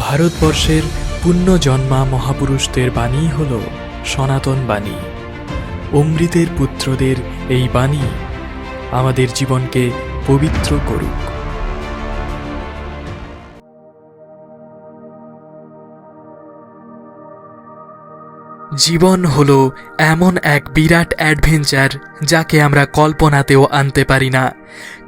ভারতবর্ষের পুণ্যজন্মা মহাপুরুষদের বাণী হল সনাতন বাণী। অমৃতের পুত্রদের এই বাণী আমাদের জীবনকে পবিত্র করুক। জীবন হলো এমন এক বিরাট অ্যাডভেঞ্চার যাকে আমরা কল্পনাতেও আনতে পারি না।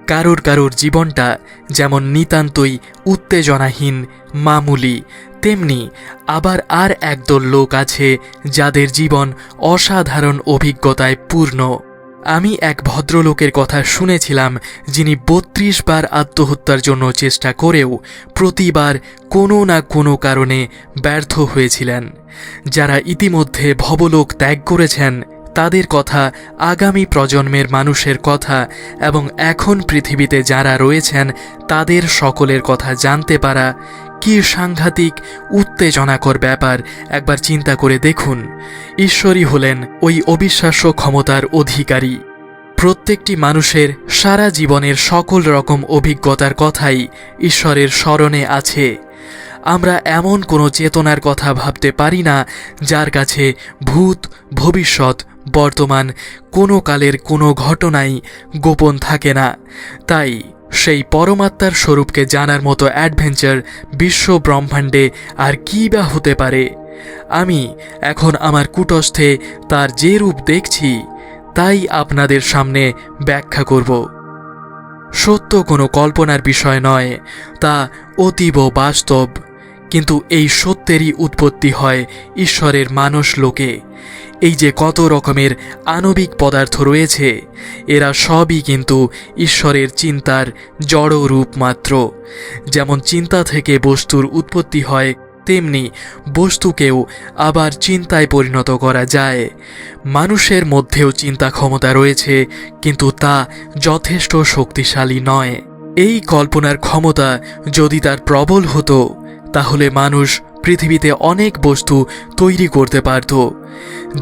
কারোর কারোর জীবনটা যেমন নিতান্তই উত্তেজনাহীন, মামুলি, তেমনি আবার আর একদল লোক আছে যাদের জীবন অসাধারণ অভিজ্ঞতায় পূর্ণ। আমি এক ভদ্রলোকের কথা শুনেছিলাম যিনি বত্রিশ বার আত্মহত্যার জন্য চেষ্টা করেও প্রতিবার কোনো না কোনো কারণে ব্যর্থ হয়েছিলেন। যারা ইতিমধ্যে ভবলোক ত্যাগ করেছেন তাদের কথা আগামী প্রজন্মের মানুষের কথা এবং এখন পৃথিবীতে যারা রয়েছেন, তাদের সকলের কথা জানতে পারা কি সাংঘাতিক, উত্তেজনাকর ব্যাপার। একবার চিন্তা করে দেখুন, ঈশ্বরই হলেন ওই অবিশ্বাস্য ক্ষমতার অধিকারী। প্রত্যেকটি মানুষের সারা জীবনের সকল রকম অভিজ্ঞতার কথাই ঈশ্বরের স্মরণে আছে। আমরা এমন কোনো চেতনার কথা ভাবতে পারি না, যার কাছে ভূত, ভবিষ্যৎ বর্তমান কোনো কালের কোনো ঘটনাই গোপন থাকে না। তাই সেই পরমাত্মার স্বরূপকে জানার মতো অ্যাডভেঞ্চার বিশ্ব ব্রহ্মাণ্ডে আর কী বা হতে পারে? আমি এখন আমার কুটস্থে তার যে রূপ দেখছি, তাই আপনাদের সামনে ব্যাখ্যা করব। সত্য কোনো কল্পনার বিষয় নয়, তা অতীব বাস্তব। কিন্তু এই সত্যেরই উৎপত্তি হয় ঈশ্বরের মানুষ লোকে। এই যে কত রকমের আণবিক পদার্থ রয়েছে, এরা সবই কিন্তু ঈশ্বরের চিন্তার জড় রূপ মাত্র। যেমন চিন্তা থেকে বস্তুর উৎপত্তি হয়, তেমনি বস্তুকেও আবার চিন্তায় পরিণত করা যায়। মানুষের মধ্যেও চিন্তা ক্ষমতা রয়েছে, কিন্তু তা যথেষ্ট শক্তিশালী নয়। এই কল্পনার ক্ষমতা যদি তার প্রবল হতো তাহলে মানুষ পৃথিবীতে অনেক বস্তু তৈরি করতে পারত।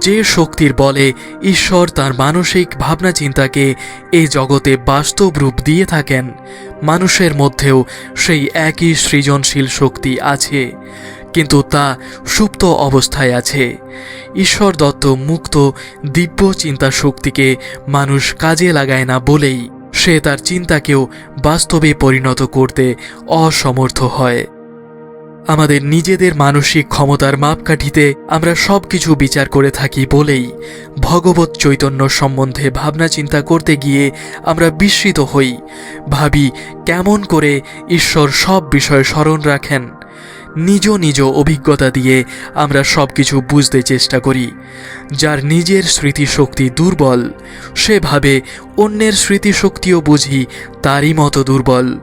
যে শক্তির বলে ঈশ্বর তার মানসিক ভাবনা চিন্তাকে এই জগতে বাস্তব রূপ দিয়ে থাকেন, মানুষের মধ্যেও সেই একই সৃজনশীল শক্তি আছে, কিন্তু তা সুপ্ত অবস্থায় আছে। ঈশ্বর দত্ত মুক্ত দিব্য চিন্তা শক্তিকে মানুষ কাজে লাগায় না বলেই সে তার চিন্তাকেও বাস্তবে পরিণত করতে অসমর্থ হয়। আমাদের নিজেদের মানসিক ক্ষমতার মাপকাঠিতে আমরা সব কিছু বিচার করে থাকি বলেই ভগবত চৈতন্য সম্বন্ধে ভাবনা চিন্তা করতে গিয়ে আমরা বিস্মিত হই। ভাবি, কেমন করে ঈশ্বর সব বিষয় স্মরণ রাখেন? নিজ নিজ অভিজ্ঞতা দিয়ে আমরা সব কিছু বুঝতে চেষ্টা করি। যার নিজের স্মৃতিশক্তি দুর্বল, সেভাবে অন্যের স্মৃতিশক্তিও বুঝি তারই মতো দুর্বল।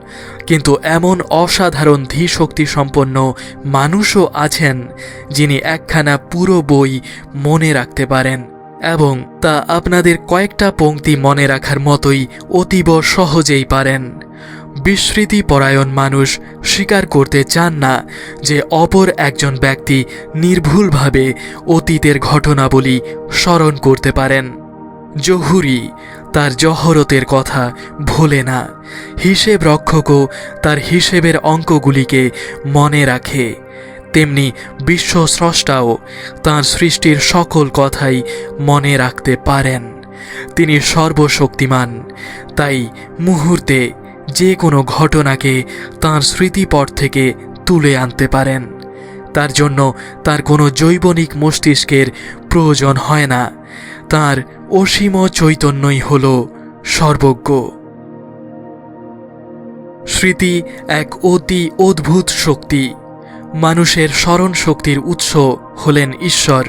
কিন্তু এমন অসাধারণ ধীশক্তি সম্পন্ন মানুষও আছেন যিনি একখানা পুরো বই মনে রাখতে পারেন এবং তা আপনাদের কয়েকটা পংক্তি মনে রাখার মতোই অতীব সহজেই পারেন। বিস্মৃতি পরায়ণ মানুষ স্বীকার করতে চান না যে অপর একজন ব্যক্তি নির্ভুলভাবে অতীতের ঘটনাবলী স্মরণ করতে পারেন। জহুরি, তার জহরতের কথা ভোলে না। হিসেব রক্ষকও তার হিসেবের অঙ্কগুলিকে মনে রাখে। তেমনি বিশ্ব স্রষ্টাও তাঁর সৃষ্টির সকল কথাই মনে রাখতে পারেন। তিনি সর্বশক্তিমান, তাই মুহূর্তে যে কোনো ঘটনাকে তাঁর স্মৃতিপট থেকে তুলে আনতে পারেন। তার জন্য তার কোনো জৈবনিক মস্তিষ্কের প্রয়োজন হয় না। তার অসীম চৈতন্যই হল সর্বজ্ঞ। স্মৃতি এক অতি অদ্ভুত শক্তি। মানুষের স্মরণ শক্তির উৎস হলেন ঈশ্বর।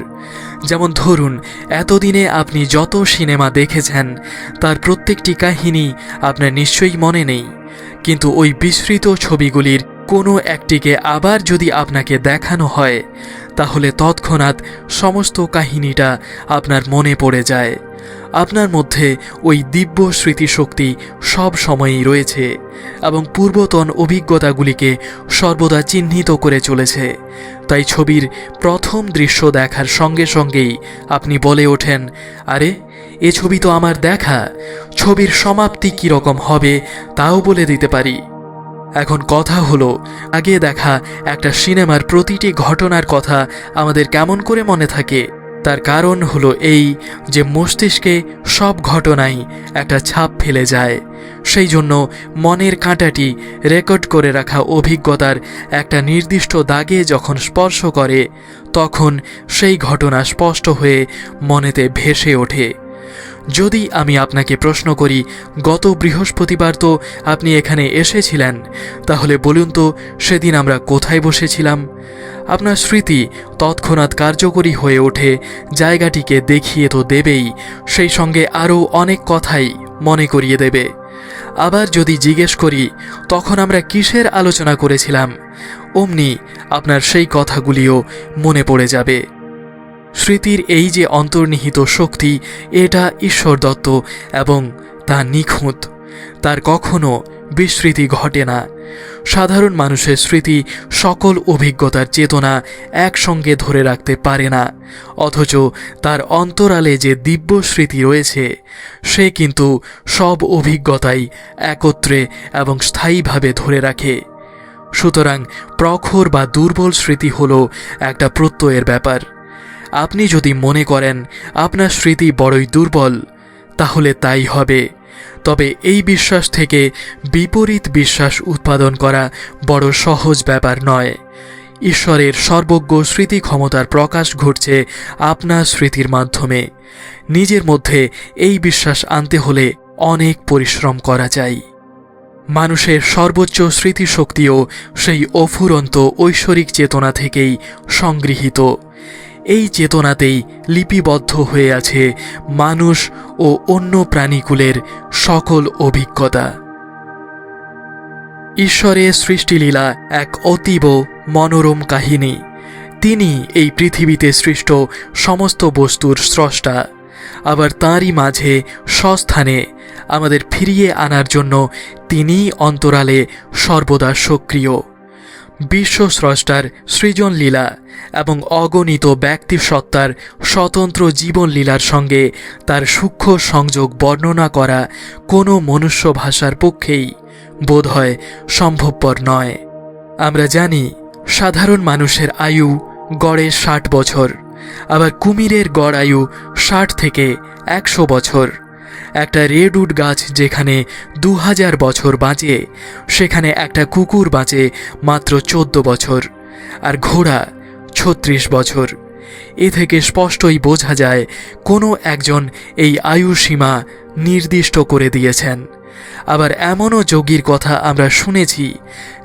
যেমন ধরুন, এতদিনে আপনি যত সিনেমা দেখেছেন, তার প্রত্যেকটি কাহিনী আপনার নিশ্চয়ই মনে নেই। কিন্তু ওই বিস্মৃত ছবিগুলির কোনো একটিকে আবার যদি আপনাকে দেখানো হয়, তাহলে তৎক্ষণাৎ সমস্ত কাহিনীটা আপনার মনে পড়ে যায়। আপনার মধ্যে ওই দিব্য স্মৃতিশক্তি সব সময়ই রয়েছে এবং পূর্বতন অভিজ্ঞতাগুলিকে সর্বদা চিহ্নিত করে চলেছে। তাই ছবির প্রথম দৃশ্য দেখার সঙ্গে সঙ্গেই আপনি বলে ওঠেন, আরে, এ ছবি তো আমার দেখা, ছবির সমাপ্তি কীরকম হবে তাও বলে দিতে পারি। এখন কথা হলো, আগে দেখা একটা সিনেমার প্রতিটি ঘটনার কথা আমাদের কেমন করে মনে থাকে তার কারণ হলো এই যে মস্তিষ্কে সব ঘটনাই একটা ছাপ ফেলে যায়। সেই জন্য মনের কাঁটাটি রেকর্ড করে রাখা অভিজ্ঞতার একটা নির্দিষ্ট দাগে যখন স্পর্শ করে, তখন সেই ঘটনা স্পষ্ট হয়ে মনেতে ভেসে ওঠে। যদি আমি আপনাকে প্রশ্ন করি, গত বৃহস্পতিবার তো আপনি এখানে এসেছিলেন, তাহলে বলুন তো সেদিন আমরা কোথায় বসেছিলাম? আপনার স্মৃতি তৎক্ষণাৎ কার্যকরী হয়ে ওঠে, জায়গাটিকে দেখিয়ে তো দেবেই, সেই সঙ্গে আরও অনেক কথাই মনে করিয়ে দেবে। আবার যদি জিজ্ঞেস করি, তখন আমরা কিসের আলোচনা করেছিলাম? অমনি আপনার সেই কথাগুলিও মনে পড়ে যাবে। স্মৃতির এই যে অন্তর্নিহিত শক্তি, এটা ঈশ্বর দত্ত এবং তা নিখুঁত। তার কখনো বিস্মৃতি ঘটে না। সাধারণ মানুষের স্মৃতি সকল অভিজ্ঞতার চেতনা একসঙ্গে ধরে রাখতে পারে না, অথচ তার অন্তরালে যে দিব্য স্মৃতি রয়েছে, সে কিন্তু সব অভিজ্ঞতাই একত্রে এবং স্থায়ীভাবে ধরে রাখে। সুতরাং প্রখর বা দুর্বল স্মৃতি হল একটা প্রত্যয়ের ব্যাপার। আপনি যদি মনে করেন আপনার স্মৃতি বড়ই দুর্বল, তাহলে তাই হবে। তবে এই বিশ্বাস থেকে বিপরীত বিশ্বাস উৎপাদন করা বড় সহজ ব্যাপার নয়। ঈশ্বরের সর্বজ্ঞ স্মৃতি ক্ষমতার প্রকাশ ঘটছে আপনার স্মৃতির মাধ্যমে। নিজের মধ্যে এই বিশ্বাস আনতে হলে অনেক পরিশ্রম করা চাই মানুষের সর্বোচ্চ স্মৃতিশক্তিও সেই অফুরন্ত ঐশ্বরিক চেতনা থেকেই সংগৃহীত। এই চেতনাতেই লিপিবদ্ধ হয়ে আছে মানুষ ও অন্য প্রাণীকুলের সকল অভিজ্ঞতা। ঈশ্বরের সৃষ্টিলীলা এক অতীব মনোরম কাহিনী। তিনি এই পৃথিবীতে সৃষ্ট সমস্ত বস্তুর স্রষ্টা। আবার তাঁরই মাঝে স্বস্থানে আমাদের ফিরিয়ে আনার জন্য তিনিই অন্তরালে সর্বদা সক্রিয়। বিশ্বস্রষ্টার সৃজনলীলা এবং অগণিত ব্যক্তিসত্তার স্বতন্ত্র জীবনলীলার সঙ্গে তার সূক্ষ্ম সংযোগ বর্ণনা করা কোনো মনুষ্য ভাষার পক্ষেই বোধহয় সম্ভবপর নয়। আমরা জানি, সাধারণ মানুষের আয়ু গড়ে ষাট বছর, আবার কুমিরের গড় আয়ু ষাট থেকে একশো বছর। একটা রেডউড গাছ যেখানে দু হাজার বছর বাঁচে, সেখানে একটা কুকুর বাঁচে মাত্র চোদ্দ বছর, আর ঘোড়া ছত্রিশ বছর। এ থেকে স্পষ্টই বোঝা যায়, কোনো একজন এই আয়ু সীমা নির্দিষ্ট করে দিয়েছেন। আবার এমনও যোগীর কথা আমরা শুনেছি,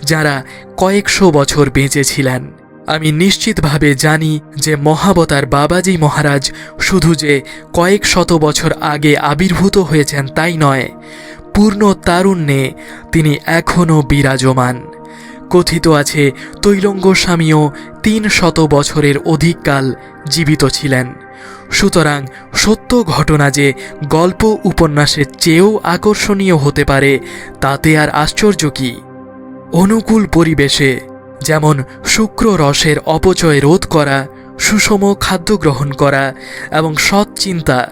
যারা কয়েকশো বছর বেঁচেছিলেন আমি নিশ্চিতভাবে জানি যে মহাবতার বাবাজি মহারাজ শুধু যে কয়েক শত বছর আগে আবির্ভূত হয়েছেন তাই নয়, পূর্ণ তারুণ্যে তিনি এখনও বিরাজমান। কথিত আছে, তৈলঙ্গ স্বামীও তিন শত বছরের অধিককাল জীবিত ছিলেন। সুতরাং সত্য ঘটনা যে গল্প উপন্যাসের চেয়েও আকর্ষণীয় হতে পারে, তাতে আর আশ্চর্য কি? অনুকূল পরিবেশে যেমন শুক্র রসের অপচয় রোধ করা, সুষম খাদ্য গ্রহণ করা এবং সৎ চিন্তা।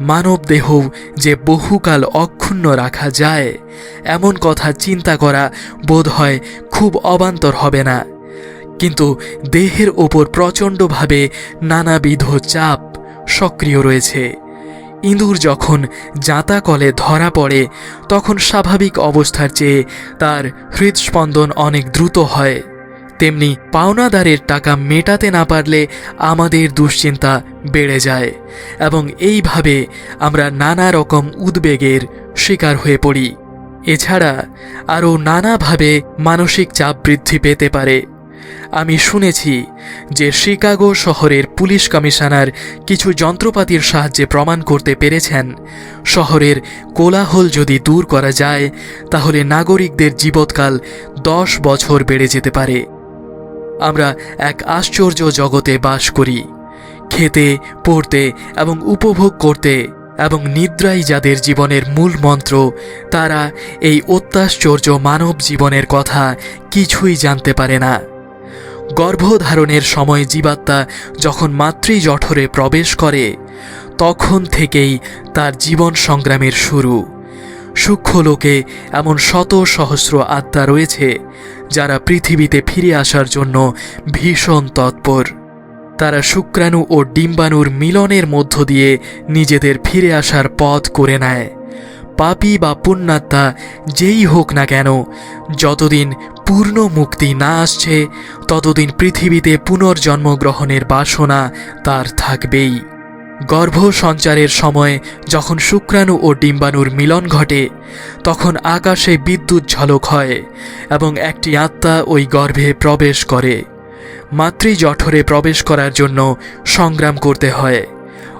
মানব দেহ যে বহুকাল অক্ষুণ্ণ রাখা যায়, এমন কথা চিন্তা করা বোধ হয় খুব অবান্তর হবে না। কিন্তু দেহের ওপর প্রচণ্ডভাবে নানাবিধ চাপ সক্রিয় রয়েছে। ইঁদুর যখন জাঁতা কলে ধরা পড়ে, তখন স্বাভাবিক অবস্থার চেয়ে তার হৃদস্পন্দন অনেক দ্রুত হয়। তেমনি পাওনাদারের টাকা মেটাতে না পারলে আমাদের দুশ্চিন্তা বেড়ে যায় এবং এইভাবে আমরা নানা রকম উদ্বেগের শিকার হয়ে পড়ি। এছাড়া আরও নানাভাবে মানসিক চাপ বৃদ্ধি পেতে পারে। আমি শুনেছি যে শিকাগো শহরের পুলিশ কমিশনার কিছু যন্ত্রপাতির সাহায্যে প্রমাণ করতে পেরেছেন। শহরের কোলাহল যদি দূর করা যায়, তাহলে নাগরিকদের জীবৎকাল দশ বছর বেড়ে যেতে পারে। আমরা এক আশ্চর্য জগতে বাস করি। খেতে, পড়তে এবং উপভোগ করতে এবং নিদ্রাই যাদের জীবনের মূল মন্ত্র, তারা এই অত্যাশ্চর্য মানব জীবনের কথা কিছুই জানতে পারে না। গর্ভধারণের সময় জীবাত্মা যখন মাতৃ জঠরে প্রবেশ করে, তখন থেকেই তার জীবন সংগ্রামের শুরু। সূক্ষ্ম লোকে এমন শত সহস্র আত্মা রয়েছে যারা পৃথিবীতে ফিরে আসার জন্য ভীষণ তৎপর। তারা শুক্রাণু ও ডিম্বাণুর মিলনের মধ্য দিয়ে নিজেদের ফিরে আসার পথ করে নেয়। পাপী বা পুণ্যাত্মা যেই হোক না কেন, যতদিন পূর্ণ মুক্তি না আসছে, ততদিন পৃথিবীতে পুনর্জন্ম গ্রহণের বাসনা তার থাকবেই। গর্ভ সঞ্চারের সময় যখন শুক্রাণু ও ডিম্বাণুর মিলন ঘটে, তখন আকাশে বিদ্যুৎ ঝলক হয় এবং একটি আত্মা ওই গর্ভে প্রবেশ করে। মাতৃ জঠরে প্রবেশ করার জন্য সংগ্রাম করতে হয়।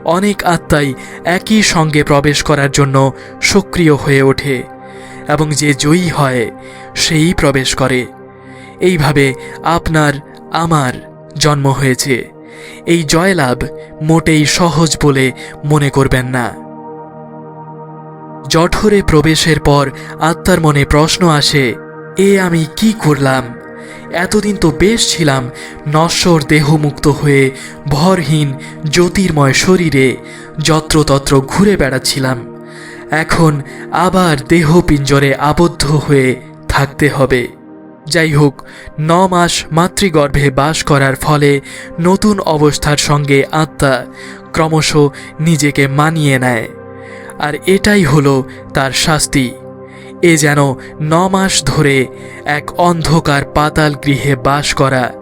অনেক আত্মাই একই সঙ্গে প্রবেশ করার জন্য সক্রিয় হয়ে ওঠে এবং যে জয়ী হয়, সেই প্রবেশ করে। এইভাবে আপনার, আমার জন্ম হয়েছে। এই জয়লাভ মোটেই সহজ বলে মনে করবেন না। জঠরে প্রবেশের পর আত্মার মনে প্রশ্ন আসে, এ আমি কি করলাম? এতদিন তো বেশ ছিলাম, নশ্বর দেহমুক্ত হয়ে ভরহীন জ্যোতির্ময় শরীরে যত্রতত্র ঘুরে বেড়াচ্ছিলাম। এখন আবার দেহ পিঞ্জরে আবদ্ধ হয়ে থাকতে হবে। যাই হোক ন মাস মাতৃগর্ভে বাস করার ফলে নতুন অবস্থার সঙ্গে আত্মা ক্রমশ নিজেকে মানিয়ে নেয়। আর এটাই হলো তার শাস্তি। এ যেন ন মাস ধরে এক অন্ধকার পাতাল গৃহে বাস করা,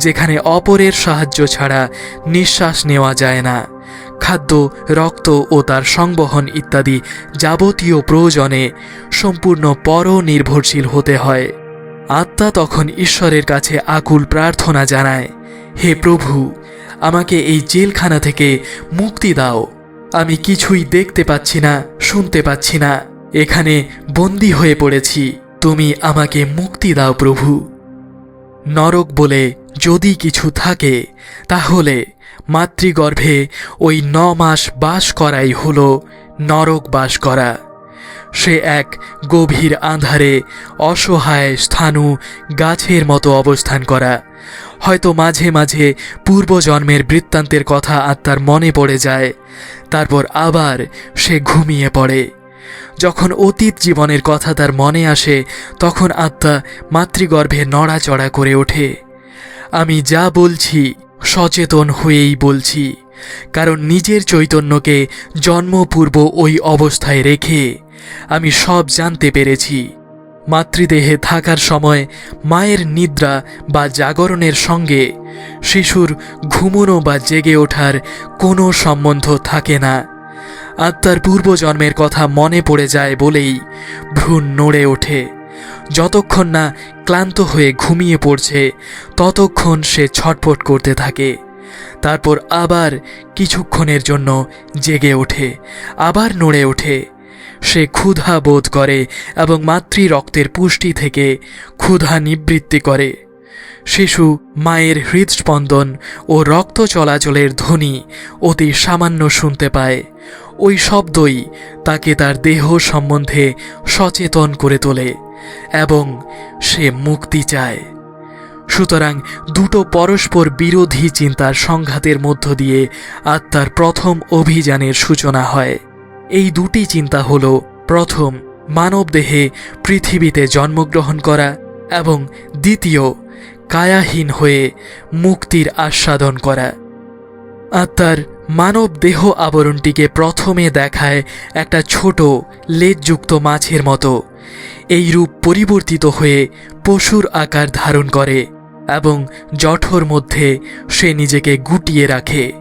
যেখানে অপরের সাহায্য ছাড়া নিঃশ্বাস নেওয়া যায় না। খাদ্য, রক্ত ও তার সংবহন ইত্যাদি যাবতীয় প্রয়োজনে সম্পূর্ণ পর নির্ভরশীল হতে হয়। আত্মা তখন ঈশ্বরের কাছে আকুল প্রার্থনা জানায়, হে প্রভু, আমাকে এই জেলখানা থেকে মুক্তি দাও। আমি কিছুই দেখতে পাচ্ছি না, শুনতে পাচ্ছি না। এখানে বন্দী হয়ে পড়েছি। তুমি আমাকে মুক্তি দাও প্রভু। নরক বলে, যদি কিছু থাকে, তাহলে মাতৃগর্ভে ওই ন মাস বাস করাই হলো নরক বাস করা। সে এক গভীর আঁধারে অসহায় স্থানু গাছের মতো অবস্থান করা। হয়তো মাঝে মাঝে পূর্বজন্মের বৃত্তান্তের কথা আত্মার মনে পড়ে যায়। তারপর আবার সে ঘুমিয়ে পড়ে। যখন অতীত জীবনের কথা তার মনে আসে, তখন আত্মা মাতৃগর্ভে নড়াচড়া করে ওঠে। আমি যা বলছি, সচেতন হয়েই বলছি। কারণ নিজের চৈতন্যকে জন্মপূর্ব ওই অবস্থায় রেখে আমি সব জানতে পেরেছি। মাতৃদেহে থাকার সময় মায়ের নিদ্রা বা জাগরণের সঙ্গে শিশুর ঘুমনো বা জেগে ওঠার কোনো সম্বন্ধ থাকে না। আত্মার পূর্বজন্মের কথা মনে পড়ে যায় বলেই ভ্রূণ নড়ে ওঠে। যতক্ষণ না ক্লান্ত হয়ে ঘুমিয়ে পড়ছে, ততক্ষণ সে ছটফট করতে থাকে। তারপর আবার কিছুক্ষণের জন্য জেগে ওঠে, আবার নড়ে ওঠে। সে ক্ষুধা বোধ করে এবং মাতৃ রক্তের পুষ্টি থেকে ক্ষুধা নিবৃত্তি করে। শিশু মায়ের হৃদস্পন্দন ও রক্ত চলাচলের ধ্বনি অতি সামান্য শুনতে পায়। ওই শব্দই তাকে তার দেহ সম্বন্ধে সচেতন করে তোলে এবং সে মুক্তি চায়। সুতরাং দুটো পরস্পর বিরোধী চিন্তার সংঘাতের মধ্য দিয়ে আত্মার প্রথম অভিযানের সূচনা হয়। এই দুটি চিন্তা হল, প্রথম, মানবদেহে পৃথিবীতে জন্মগ্রহণ করা এবং দ্বিতীয়, কায়াহীন হয়ে মুক্তির আস্বাদন করা। আত্মার মানব দেহ আবরণটিকে প্রথমে দেখায় একটা ছোট, লেজযুক্ত মাছের মতো। এই রূপ পরিবর্তিত হয়ে পশুর আকার ধারণ করে। এবং জঠর মধ্যে সে নিজেকে গুটিয়ে রাখে।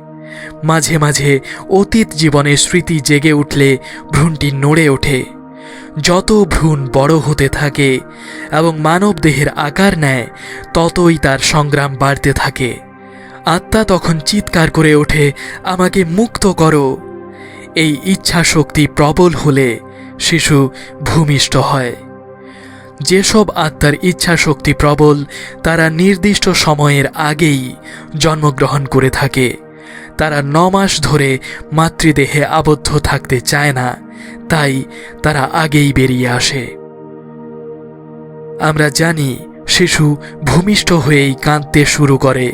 মাঝে মাঝে অতীত জীবনের স্মৃতি জেগে উঠলে ভ্রূণটি নড়ে ওঠে। যত ভ্রূণ বড় হতে থাকে এবং মানব দেহের আকার নেয়, ততই তার সংগ্রাম বাড়তে থাকে। আত্মা তখন চিৎকার করে ওঠে, আমাকে মুক্ত করো। এই ইচ্ছা শক্তি প্রবল হলে শিশু ভূমিষ্ঠ হয়। যেসব আত্মার ইচ্ছা শক্তি প্রবল, তারা নির্দিষ্ট সময়ের আগেই জন্মগ্রহণ করে থাকে। তারা ন মাস ধরে মাতৃদেহে আবদ্ধ থাকতে চায় না, তাই তারা আগেই বেরিয়ে আসে। আমরা জানি, শিশু ভূমিষ্ঠ হয়েই কাঁদতে শুরু করে।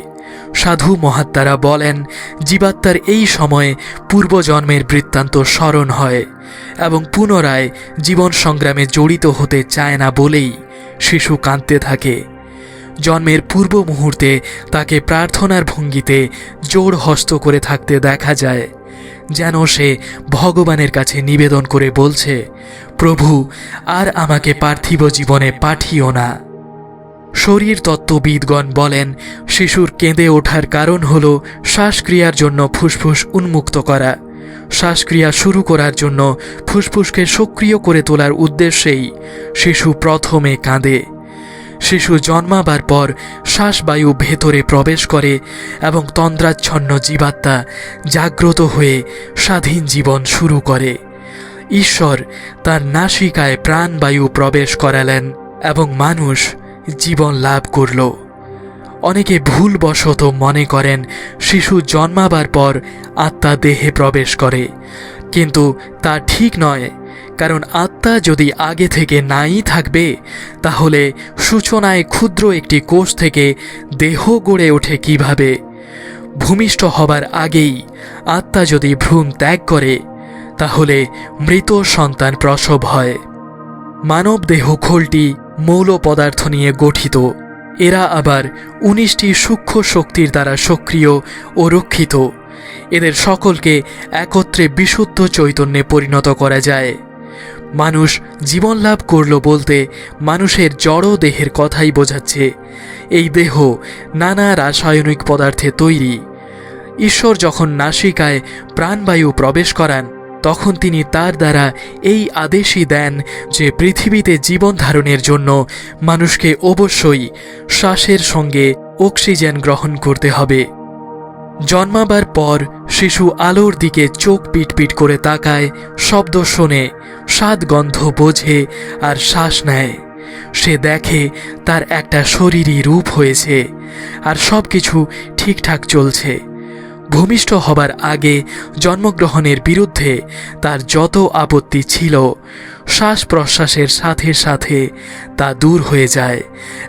সাধু মহাত্মারা বলেন, জীবাত্মার এই সময়ে পূর্বজন্মের বৃত্তান্ত স্মরণ হয় এবং পুনরায় জীবন সংগ্রামে জড়িত হতে চায় না বলেই শিশু কাঁদতে থাকে। জন্মের পূর্ব মুহূর্তে তাকে প্রার্থনার ভঙ্গিতে জোর হস্ত করে থাকতে দেখা যায়, যেন সে ভগবানের কাছে নিবেদন করে বলছে, প্রভু, আর আমাকে পার্থিব জীবনে পাঠিও না। শরীর তত্ত্ববিদগণ বলেন, শিশুর কেঁদে ওঠার কারণ হল শ্বাসক্রিয়ার জন্য ফুসফুস উন্মুক্ত করা। শ্বাসক্রিয়া শুরু করার জন্য ফুসফুসকে সক্রিয় করে তোলার উদ্দেশ্যেই শিশু প্রথমে কাঁদে। শিশু জন্মাবার পর শ্বাসবায়ু ভেতরে প্রবেশ করে এবং তন্দ্রাচ্ছন্ন জীবাত্মা জাগ্রত হয়ে স্বাধীন জীবন শুরু করে। ঈশ্বর তার নাসিকায় প্রাণবায়ু প্রবেশ করালেন এবং মানুষ জীবন লাভ করল। অনেকে ভুলবশত মনে করেন, শিশু জন্মাবার পর আত্মা দেহে প্রবেশ করে। কিন্তু তা ঠিক নয়, কারণ আত্মা যদি আগে থেকে নাই থাকবে, তাহলে সূচনায় ক্ষুদ্র একটি কোষ থেকে দেহ গড়ে ওঠে কীভাবে? ভূমিষ্ঠ হবার আগেই আত্মা যদি ভ্রূণ ত্যাগ করে, তাহলে মৃত সন্তান প্রসব হয়। মানব দেহ খোলটি মৌল পদার্থ নিয়ে গঠিত। এরা আবার উনিশটি সূক্ষ্ম শক্তির দ্বারা সক্রিয় ও রক্ষিত। এদের সকলকে একত্রে বিশুদ্ধ চৈতন্যে পরিণত করা যায়। মানুষ জীবন লাভ করল বলতে মানুষের জড় দেহের কথাই বোঝাচ্ছে। এই দেহ নানা রাসায়নিক পদার্থে তৈরি। ঈশ্বর যখন নাসিকায় প্রাণবায়ু প্রবেশ করান তখন তিনি তার দ্বারা এই আদেশই দেন যে পৃথিবীতে জীবন ধারণের জন্য মানুষকে অবশ্যই শ্বাসের সঙ্গে অক্সিজেন গ্রহণ করতে হবে। জন্মাবার পর শিশু আলোর দিকে চোখ পিটপিট করে তাকায়, শব্দ শোনে, স্বাদ গন্ধ বোঝে আর শ্বাস নেয়। সে দেখে তার একটা শরীরই রূপ হয়েছে আর সব কিছু ঠিকঠাক চলছে। ভূমিষ্ঠ হবার আগে জন্মগ্রহণের বিরুদ্ধে তার যত আপত্তি ছিল শ্বাস প্রশ্বাসের সাথে সাথে তা দূর হয়ে যায়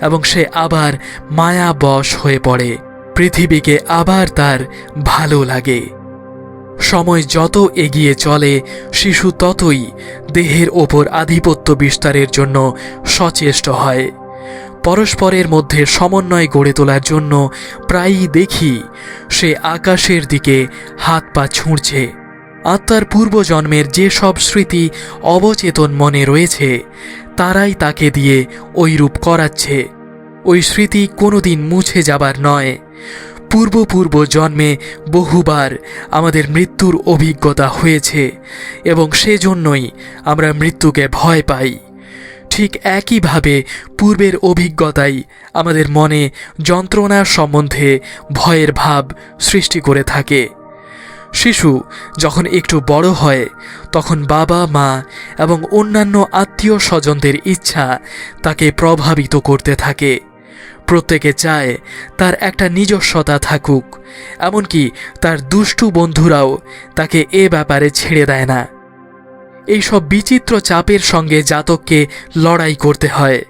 এবং সে আবার মায়া বশ হয়ে পড়ে। পৃথিবীকে আবার তার ভালো লাগে। সময় যত এগিয়ে চলে, শিশু ততই দেহের ওপর আধিপত্য বিস্তারের জন্য সচেষ্ট হয়। পরস্পরের মধ্যে সমন্বয় গড়ে তোলার জন্য প্রায়ই দেখি সে আকাশের দিকে হাত পা ছুঁড়ছে। আত্মার পূর্বজন্মের যে সব স্মৃতি অবচেতন মনে রয়েছে, তারাই তাকে দিয়ে ওইরূপ করাচ্ছে। ওই স্মৃতি কোনোদিন মুছে যাবার নয়। পূর্ব পূর্ব জন্মে বহুবার আমাদের মৃত্যুর অভিজ্ঞতা হয়েছে এবং সেজন্যই আমরা মৃত্যুকে ভয় পাই। ঠিক একইভাবে পূর্বের অভিজ্ঞতাই আমাদের মনে যন্ত্রণার সম্বন্ধে ভয়ের ভাব সৃষ্টি করে থাকে। শিশু যখন একটু বড় হয়, তখন বাবা, মা এবং অন্যান্য আত্মীয় স্বজনদের ইচ্ছা তাকে প্রভাবিত করতে থাকে। প্রত্যেকে চায় তার একটা নিজস্বতা থাকুক, এমনকি তার দুষ্টু বন্ধুরাও তাকে এ ব্যাপারে ছেড়ে দেয় না। এইসব বিচিত্র চাপের সঙ্গে জাতককে লড়াই করতে হয়।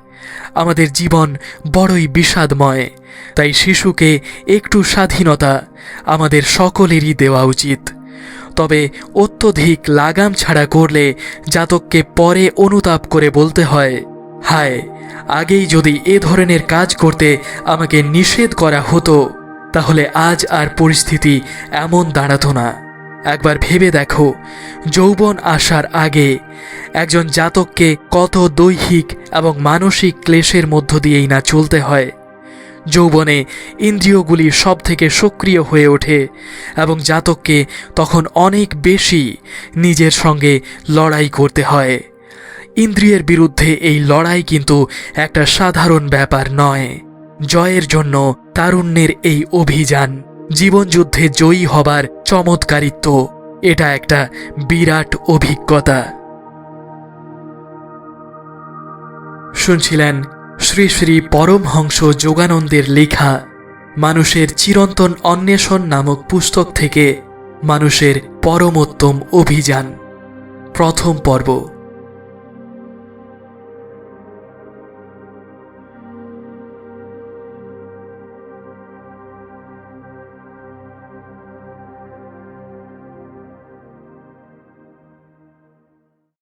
আমাদের জীবন বড়ই বিষাদময়, তাই শিশুকে একটু স্বাধীনতা আমাদের সকলেরই দেওয়া উচিত। তবে অত্যধিক লাগাম ছাড়া করলে জাতককে পরে অনুতাপ করে বলতে হয়, হায়, আগেই যদি এ ধরনের কাজ করতে আমাকে নিষেধ করা হতো, তাহলে আজ আর পরিস্থিতি এমন দাঁড়াতো না। একবার ভেবে দেখো, যৌবন আসার আগে একজন জাতককে কত দৈহিক এবং মানসিক ক্লেশের মধ্য দিয়েই না চলতে হয়। যৌবনে ইন্দ্রিয়গুলি সব থেকে সক্রিয় হয়ে ওঠে এবং জাতককে তখন অনেক বেশি নিজের সঙ্গে লড়াই করতে হয়। ইন্দ্রিয়ের বিরুদ্ধে এই লড়াই কিন্তু একটা সাধারণ ব্যাপার নয়। জয়ের জন্য তারুণ্যের এই অভিযান। জীবনযুদ্ধে জয়ী হবার চমৎকারিত্ব, এটা একটা বিরাট অভিজ্ঞতা। শুনছিলেন শ্রী শ্রী পরমহংস যোগানন্দের লেখা, মানুষের চিরন্তন অন্বেষণ নামক পুস্তক থেকে মানুষের পরমোত্তম অভিযান। প্রথম পর্ব।